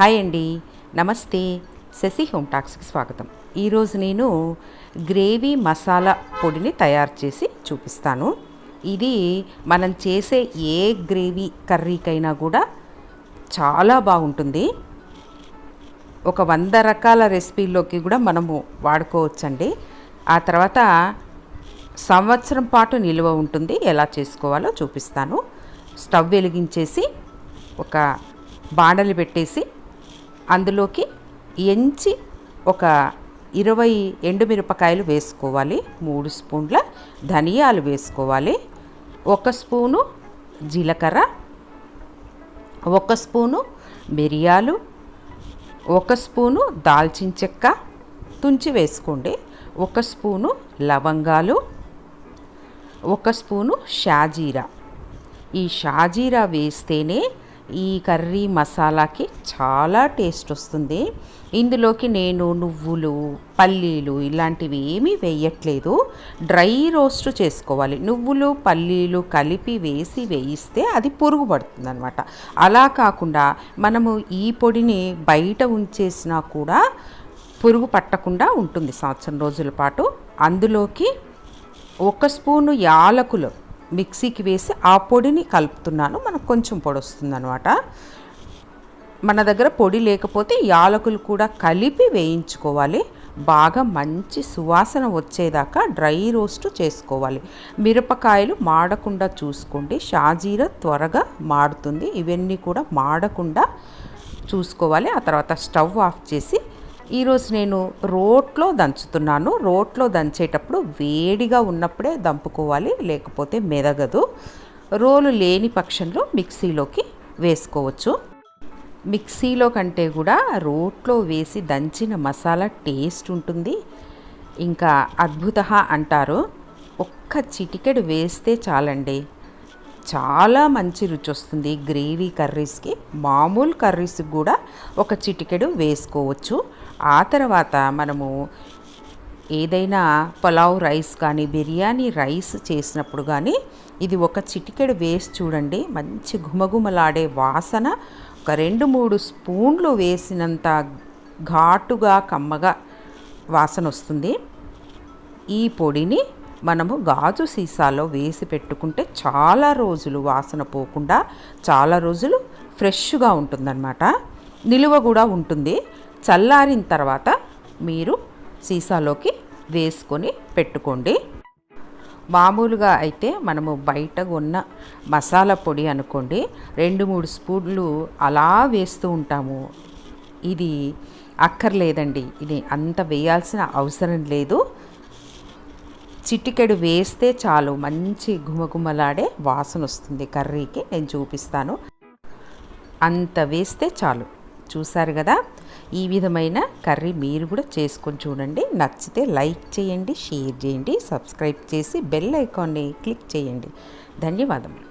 Hi అండి. నమస్తే. Shashi home టాక్స్కి స్వాగతం. ఈరోజు నేను గ్రేవీ మసాలా పొడిని తయారు చేసి చూపిస్తాను. ఇది మనం చేసే ఏ గ్రేవీ కర్రీకైనా కూడా చాలా బాగుంటుంది. ఒక వంద రకాల రెసిపీల్లోకి కూడా మనము వాడుకోవచ్చండి. ఆ తర్వాత సంవత్సరం పాటు నిల్వ ఉంటుంది. ఎలా చేసుకోవాలో చూపిస్తాను. స్టవ్ వెలిగించేసి ఒక బాణలి పెట్టేసి అందులోకి ఎంచి ఒక ఇరవై ఎండుమిరపకాయలు వేసుకోవాలి. మూడు స్పూన్ల ధనియాలు వేసుకోవాలి. ఒక స్పూను జీలకర్ర. ఒక స్పూను మిరియాలు. ఒక స్పూను దాల్చిన చెక్క తుంచి వేసుకోండి. ఒక స్పూను లవంగాలు. ఒక స్పూను షాజీరా. ఈ షాజీరా వేస్తేనే ఈ కర్రీ మసాలాకి చాలా టేస్ట్ వస్తుంది. ఇందులోకి నేను నువ్వులు పల్లీలు ఇలాంటివి ఏమీ వేయట్లేదు. డ్రై రోస్ట్ చేసుకోవాలి. నువ్వులు పల్లీలు కలిపి వేసి వేయిస్తే అది పురుగు పడుతుంది అనమాట అలా కాకుండా మనము ఈ పొడిని బయట ఉంచేసినా కూడా పురుగు పట్టకుండా ఉంటుంది సంవత్సరం రోజుల పాటు. అందులోకి ఒక స్పూను యాలకులు మిక్సీకి వేసి ఆ పొడిని కలుపుతున్నాను. మనకు కొంచెం పొడి వస్తుందనమాట మన దగ్గర పొడి లేకపోతే యాలకులు కూడా కలిపి వేయించుకోవాలి. బాగా మంచి సువాసన వచ్చేదాకా డ్రై రోస్ట్ చేసుకోవాలి. మిరపకాయలు మాడకుండా చూసుకోండి. షాజీరా త్వరగా మాడుతుంది. ఇవన్నీ కూడా మాడకుండా చూసుకోవాలి. ఆ తర్వాత స్టవ్ ఆఫ్ చేసి ఈరోజు నేను రోట్లో దంచుతున్నాను. రోట్లో దంచేటప్పుడు వేడిగా ఉన్నప్పుడే దంపుకోవాలి లేకపోతే మెదగదు. రోలు లేని పక్షంలో మిక్సీలోకి వేసుకోవచ్చు. మిక్సీలో కంటే కూడా రోట్లో వేసి దంచిన మసాలా టేస్ట్ ఉంటుంది. ఇంకా అద్భుత అంటారు. ఒక్క చిటికెడు వేస్తే చాలండి. చాలా మంచి రుచి వస్తుంది గ్రేవీ కర్రీస్కి. మామూలు కర్రీస్కి కూడా ఒక చిటికెడు వేసుకోవచ్చు. ఆ తర్వాత మనము ఏదైనా పులావ్ రైస్ కానీ బిర్యానీ రైస్ చేసినప్పుడు కానీ ఇది ఒక చిటికెడు వేసి చూడండి. మంచి ఘుమఘుమలాడే వాసన. ఒక రెండు మూడు స్పూన్లు వేసినంత ఘాటుగా కమ్మగా వాసన వస్తుంది. ఈ పొడిని మనము గాజు సీసాలో వేసి పెట్టుకుంటే చాలా రోజులు వాసన పోకుండా చాలా రోజులు ఫ్రెష్గా ఉంటుందన్నమాట. నిలువ కూడా ఉంటుంది. చల్లారిన తర్వాత మీరు సీసాలోకి వేసుకొని పెట్టుకోండి. మామూలుగా అయితే మనము బయట ఉన్న మసాలా పొడి అనుకోండి రెండు మూడు స్పూన్లు అలా వేస్తూ ఉంటాము. ఇది అక్కర్లేదండి ఇది అంత వేయాల్సిన అవసరం లేదు. చిటికెడు వేస్తే చాలు మంచి గుమగుమలాడే వాసన వస్తుంది కర్రీకి నేను చూపిస్తాను. అంత వేస్తే చాలు. చూసారు కదా? ఈ విధమైన కర్రీ మీరు కూడా చేసుకొని చూడండి. నచ్చితే లైక్ చేయండి షేర్ చేయండి సబ్స్క్రైబ్ చేసి బెల్ ఐకాన్ని క్లిక్ చేయండి. ధన్యవాదములు.